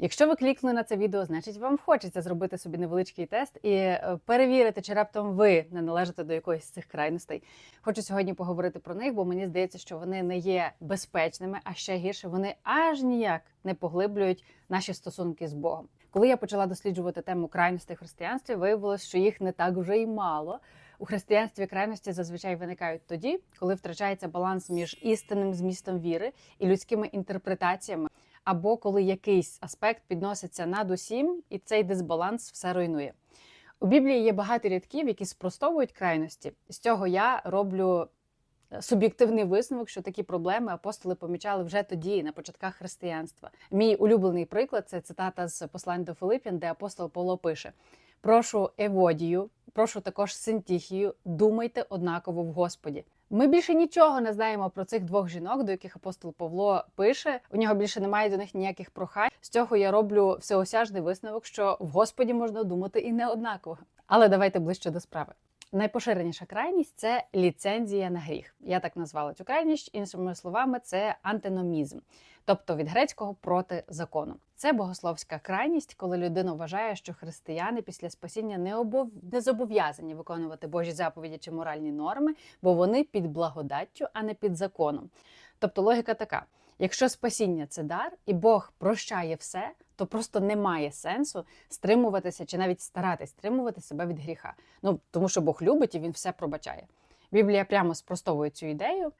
Якщо ви клікнули на це відео, значить вам хочеться зробити собі невеличкий тест і е, перевірити, чи раптом ви не належите до якоїсь з цих крайностей. Хочу сьогодні поговорити про них, бо мені здається, що вони не є безпечними, а ще гірше вони аж ніяк не поглиблюють наші стосунки з Богом. Коли я почала досліджувати тему крайностей в християнстві, виявилось, що їх не так вже й мало. У християнстві крайності зазвичай виникають тоді, коли втрачається баланс між істинним змістом віри і людськими інтерпретаціями, або коли якийсь аспект підноситься над усім, і цей дисбаланс все руйнує. У Біблії є багато рядків, які спростовують крайності. З цього я роблю е, суб'єктивний висновок, що такі проблеми апостоли помічали вже тоді, на початках християнства. Мій улюблений приклад це цитата з послань до Филиппін, де апостол Павло пише: Прошу Еводію, прошу також Синтіхію, думайте однаково в Господі. Ми більше нічого не знаємо про цих двох жінок, до яких апостол Павло пише. У нього більше немає до них ніяких прохань. З цього я роблю всеосяжний висновок, що в Господі можна думати і не однаково. Але давайте ближче до справи. Найпоширеніша крайність це ліцензія на гріх. Я так назвала цю крайність, іншими словами, це антиномізм, тобто від грецького проти закону. Це богословська крайність, коли людина вважає, що християни після спасіння не обов... не зобов'язані виконувати Божі заповіді чи моральні норми, бо вони під благодаттю, а не під законом. Тобто логіка така: якщо спасіння це дар, і Бог прощає все, то просто немає сенсу стримуватися чи навіть старатись стримувати себе від гріха. Ну тому що Бог любить і він все пробачає. Біблія прямо спростовує цю ідею.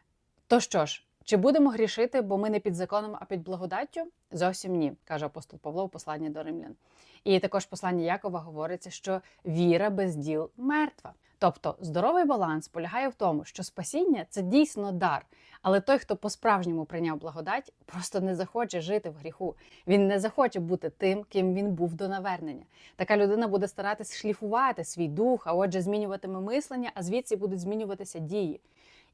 То що ж, чи будемо грішити, бо ми не під законом, а під благодаттю? Зовсім ні, каже апостол Павло у посланні до римлян. І також в посланні Якова говориться, що віра без діл мертва. Тобто здоровий баланс полягає в тому, що спасіння це дійсно дар, але той, хто по-справжньому прийняв благодать, просто не захоче жити в гріху. Він не захоче бути тим, ким він був до навернення. Така людина буде старатись шліфувати свій дух, а отже, змінюватиме мислення, а звідси будуть змінюватися дії.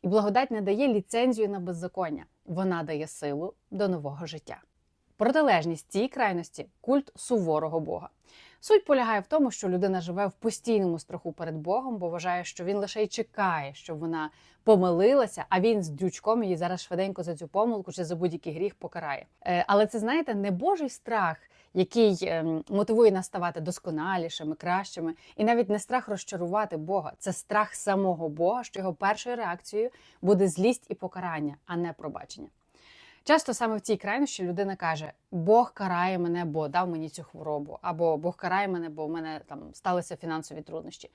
І благодать не дає ліцензію на беззаконня, вона дає силу до нового життя. Протилежність цій крайності культ суворого Бога. Суть полягає в тому, що людина живе в постійному страху перед Богом, бо вважає, що він лише й чекає, щоб вона помилилася, а він з дрючком її зараз швиденько за цю помилку чи за будь-який гріх покарає. Е, але це знаєте, не Божий страх, який ем, мотивує нас ставати досконалішими, кращими, і навіть не страх розчарувати Бога. Це страх самого Бога, що його першою реакцією буде злість і покарання, а не пробачення. Часто саме в цій крайності людина каже: Бог карає мене, бо дав мені цю хворобу, або Бог карає мене, бо в мене там сталися фінансові труднощі.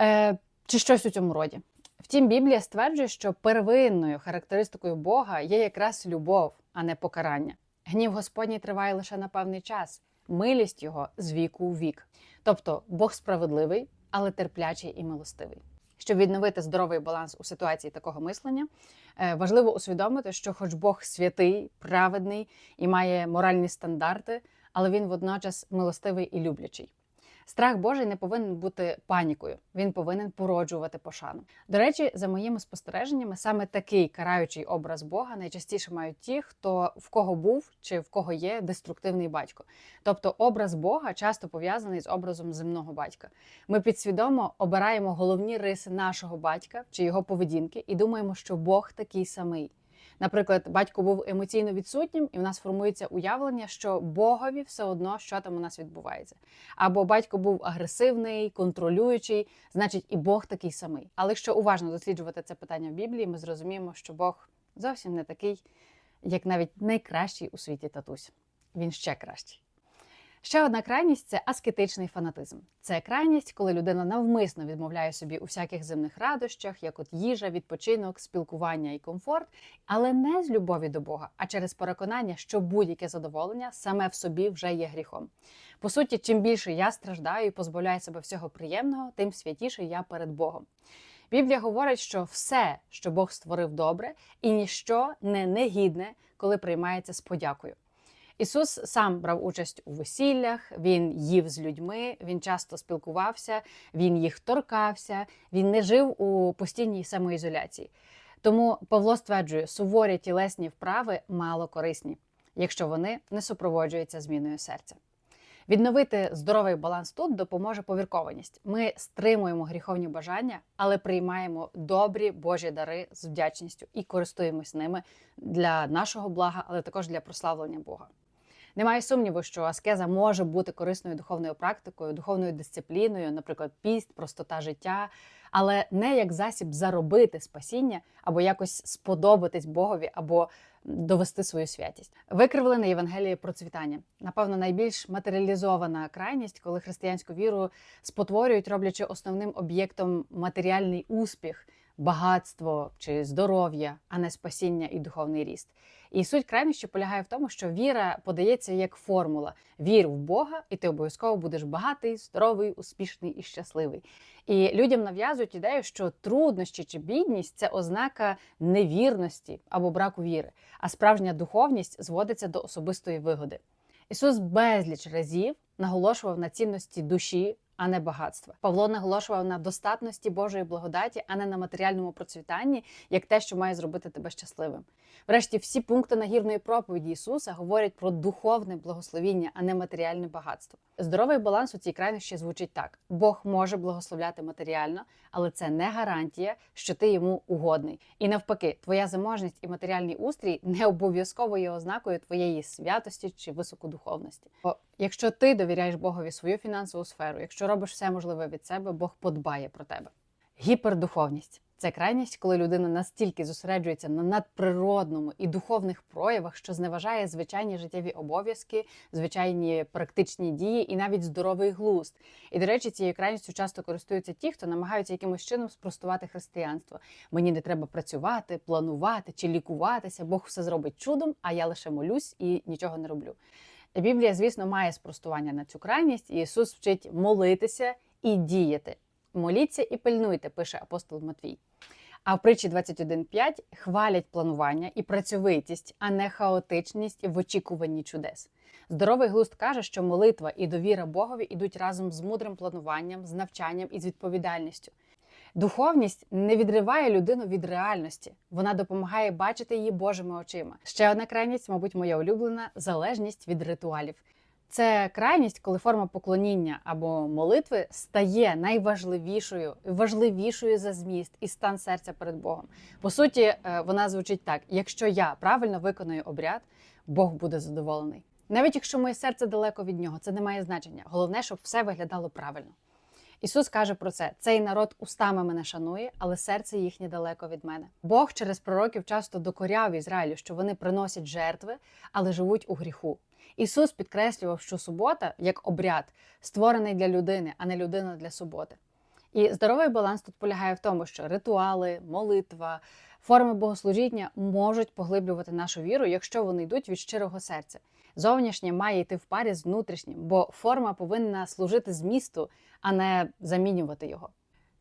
Е, Чи щось у цьому роді. Втім, Біблія стверджує, що первинною характеристикою Бога є якраз любов, а не покарання. Гнів Господній триває лише на певний час, милість його з віку у вік. Тобто Бог справедливий, але терплячий і милостивий. Щоб відновити здоровий баланс у ситуації такого мислення, е, важливо усвідомити, що, хоч Бог святий, праведний і має моральні стандарти, але він водночас милостивий і люблячий. Страх Божий не повинен бути панікою, він повинен породжувати пошану. До речі, за моїми спостереженнями, саме такий караючий образ Бога найчастіше мають ті, хто в кого був чи в кого є деструктивний батько. Тобто образ Бога часто пов'язаний з образом земного батька. Ми підсвідомо обираємо головні риси нашого батька чи його поведінки і думаємо, що Бог такий самий. Наприклад, батько був емоційно відсутнім, і в нас формується уявлення, що Богові все одно, що там у нас відбувається. Або батько був агресивний, контролюючий, значить, і Бог такий самий. Але якщо уважно досліджувати це питання в Біблії, ми зрозуміємо, що Бог зовсім не такий, як навіть найкращий у світі татусь. Він ще кращий. Ще одна крайність це аскетичний фанатизм. Це крайність, коли людина навмисно відмовляє собі у всяких земних радощах, як от їжа, відпочинок, спілкування і комфорт, але не з любові до Бога, а через переконання, що будь-яке задоволення саме в собі вже є гріхом. По суті, чим більше я страждаю і позбавляю себе всього приємного, тим святіше я перед Богом. Біблія говорить, що все, що Бог створив добре, і ніщо не негідне, коли приймається з подякою. Ісус сам брав участь у весіллях, він їв з людьми, він часто спілкувався, він їх торкався, він не жив у постійній самоізоляції. Тому Павло стверджує, суворі тілесні вправи мало корисні, якщо вони не супроводжуються зміною серця. Відновити здоровий баланс тут допоможе повіркованість. Ми стримуємо гріховні бажання, але приймаємо добрі Божі дари з вдячністю і користуємось ними для нашого блага, але також для прославлення Бога. Немає сумніву, що аскеза може бути корисною духовною практикою, духовною дисципліною, наприклад, піст, простота життя, але не як засіб заробити спасіння або якось сподобатись Богові, або довести свою святість. Викривлене Євангеліє процвітання. Напевно, найбільш матеріалізована крайність, коли християнську віру спотворюють, роблячи основним об'єктом матеріальний успіх, багатство чи здоров'я, а не спасіння і духовний ріст. І суть крайнощі полягає в тому, що віра подається як формула: вір в Бога, і ти обов'язково будеш багатий, здоровий, успішний і щасливий. І людям нав'язують ідею, що труднощі чи бідність це ознака невірності або браку віри, а справжня духовність зводиться до особистої вигоди. Ісус безліч разів наголошував на цінності душі, а не багатства. Павло наголошував на достатності Божої благодаті, а не на матеріальному процвітанні, як те, що має зробити тебе щасливим. Врешті, всі пункти нагірної проповіді Ісуса говорять про духовне благословіння, а не матеріальне багатство. Здоровий баланс у цій крайності звучить так: Бог може благословляти матеріально, але це не гарантія, що ти йому угодний. І навпаки, твоя заможність і матеріальний устрій не обов'язково є ознакою твоєї святості чи високодуховності. Якщо ти довіряєш Богові свою фінансову сферу, якщо робиш все можливе від себе, Бог подбає про тебе. Гіпердуховність це крайність, коли людина настільки зосереджується на надприродному і духовних проявах, що зневажає звичайні життєві обов'язки, звичайні практичні дії і навіть здоровий глузд. І до речі, цією крайністю часто користуються ті, хто намагаються якимось чином спростувати християнство. Мені не треба працювати, планувати чи лікуватися. Бог все зробить чудом, а я лише молюсь і нічого не роблю. Біблія, звісно, має спростування на цю крайність, Ісус вчить молитися і діяти. Моліться і пильнуйте, пише апостол Матвій. А в притчі 21.5 хвалять планування і працьовитість, а не хаотичність в очікуванні чудес. Здоровий глузд каже, що молитва і довіра Богові йдуть разом з мудрим плануванням, з навчанням і з відповідальністю. Духовність не відриває людину від реальності, вона допомагає бачити її Божими очима. Ще одна крайність, мабуть, моя улюблена залежність від ритуалів. Це крайність, коли форма поклоніння або молитви стає найважливішою, важливішою за зміст і стан серця перед Богом. По суті, е, вона звучить так: якщо я правильно виконую обряд, Бог буде задоволений. Навіть якщо моє серце далеко від нього, це не має значення. Головне, щоб все виглядало правильно. Ісус каже про це: цей народ устами мене шанує, але серце їхнє далеко від мене. Бог через пророків часто докоряв Ізраїлю, що вони приносять жертви, але живуть у гріху. Ісус підкреслював, що субота як обряд створений для людини, а не людина для суботи. І здоровий баланс тут полягає в тому, що ритуали, молитва, форми богослужіння можуть поглиблювати нашу віру, якщо вони йдуть від щирого серця. Зовнішнє має йти в парі з внутрішнім, бо форма повинна служити змісту, а не замінювати його.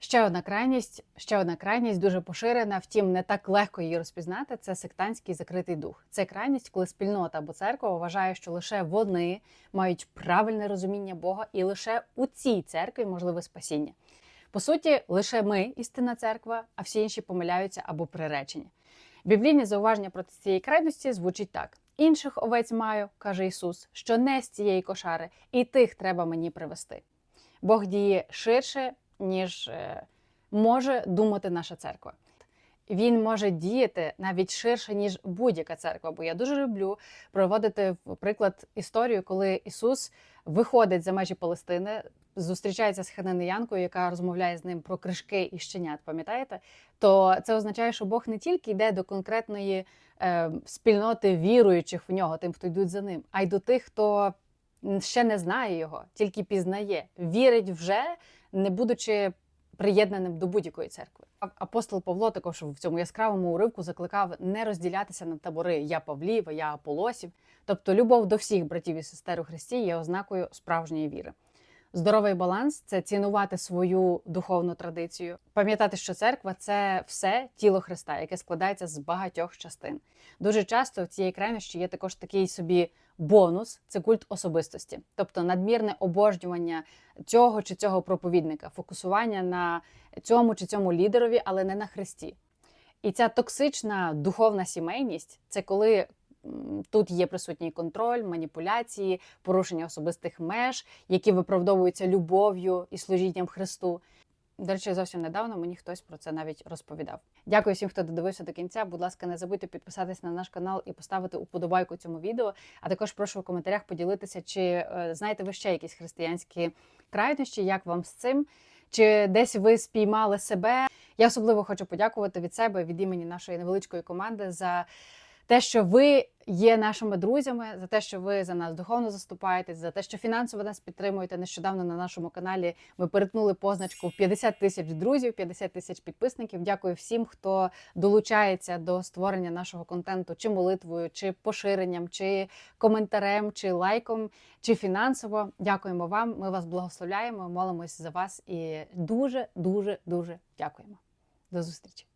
Ще одна крайність, ще одна крайність дуже поширена, втім, не так легко її розпізнати. Це сектантський закритий дух. Це крайність, коли спільнота або церква вважає, що лише вони мають правильне розуміння Бога, і лише у цій церкві можливе спасіння. По суті, лише ми істинна церква, а всі інші помиляються або приречені. Біблійне зауваження проти цієї крайності звучить так: інших овець маю, каже Ісус, що не з цієї кошари, і тих треба мені привести. Бог діє ширше ніж е, може думати наша церква. Він може діяти навіть ширше, ніж будь-яка церква. Бо я дуже люблю проводити в приклад історію, коли Ісус виходить за межі Палестини, зустрічається з хананеянкою, яка розмовляє з ним про кришки і щенят. Пам'ятаєте? То це означає, що Бог не тільки йде до конкретної е, спільноти віруючих в нього, тим, хто йдуть за ним, а й до тих, хто ще не знає його, тільки пізнає, вірить вже не будучи приєднаним до будь-якої церкви. Апостол Павло також в цьому яскравому уривку закликав не розділятися на табори я Павлів, я Аполосів. Тобто, любов до всіх братів і сестер у Христі є ознакою справжньої віри. Здоровий баланс це цінувати свою духовну традицію, пам'ятати, що церква це все тіло Христа, яке складається з багатьох частин. Дуже часто в цієї крайності є також такий собі бонус це культ особистості, тобто надмірне обожнювання цього чи цього проповідника, фокусування на цьому чи цьому лідерові, але не на Христі. І ця токсична духовна сімейність це коли Тут є присутній контроль, маніпуляції, порушення особистих меж, які виправдовуються любов'ю і служінням Христу. До речі, зовсім недавно мені хтось про це навіть розповідав. Дякую всім, хто додивився до кінця. Будь ласка, не забудьте підписатись на наш канал і поставити уподобайку цьому відео. А також прошу в коментарях поділитися, чи е, знаєте ви ще якісь християнські крайнощі, як вам з цим, чи десь ви спіймали себе. Я особливо хочу подякувати від себе від імені нашої невеличкої команди за те, що ви є нашими друзями, за те, що ви за нас духовно заступаєтесь, за те, що фінансово нас підтримуєте. Нещодавно на нашому каналі ми перетнули позначку в 50 тисяч друзів, 50 тисяч підписників. Дякую всім, хто долучається до створення нашого контенту, чи молитвою, чи поширенням, чи коментарем, чи лайком, чи фінансово. Дякуємо вам. Ми вас благословляємо, молимось за вас і дуже, дуже, дуже дякуємо. До зустрічі.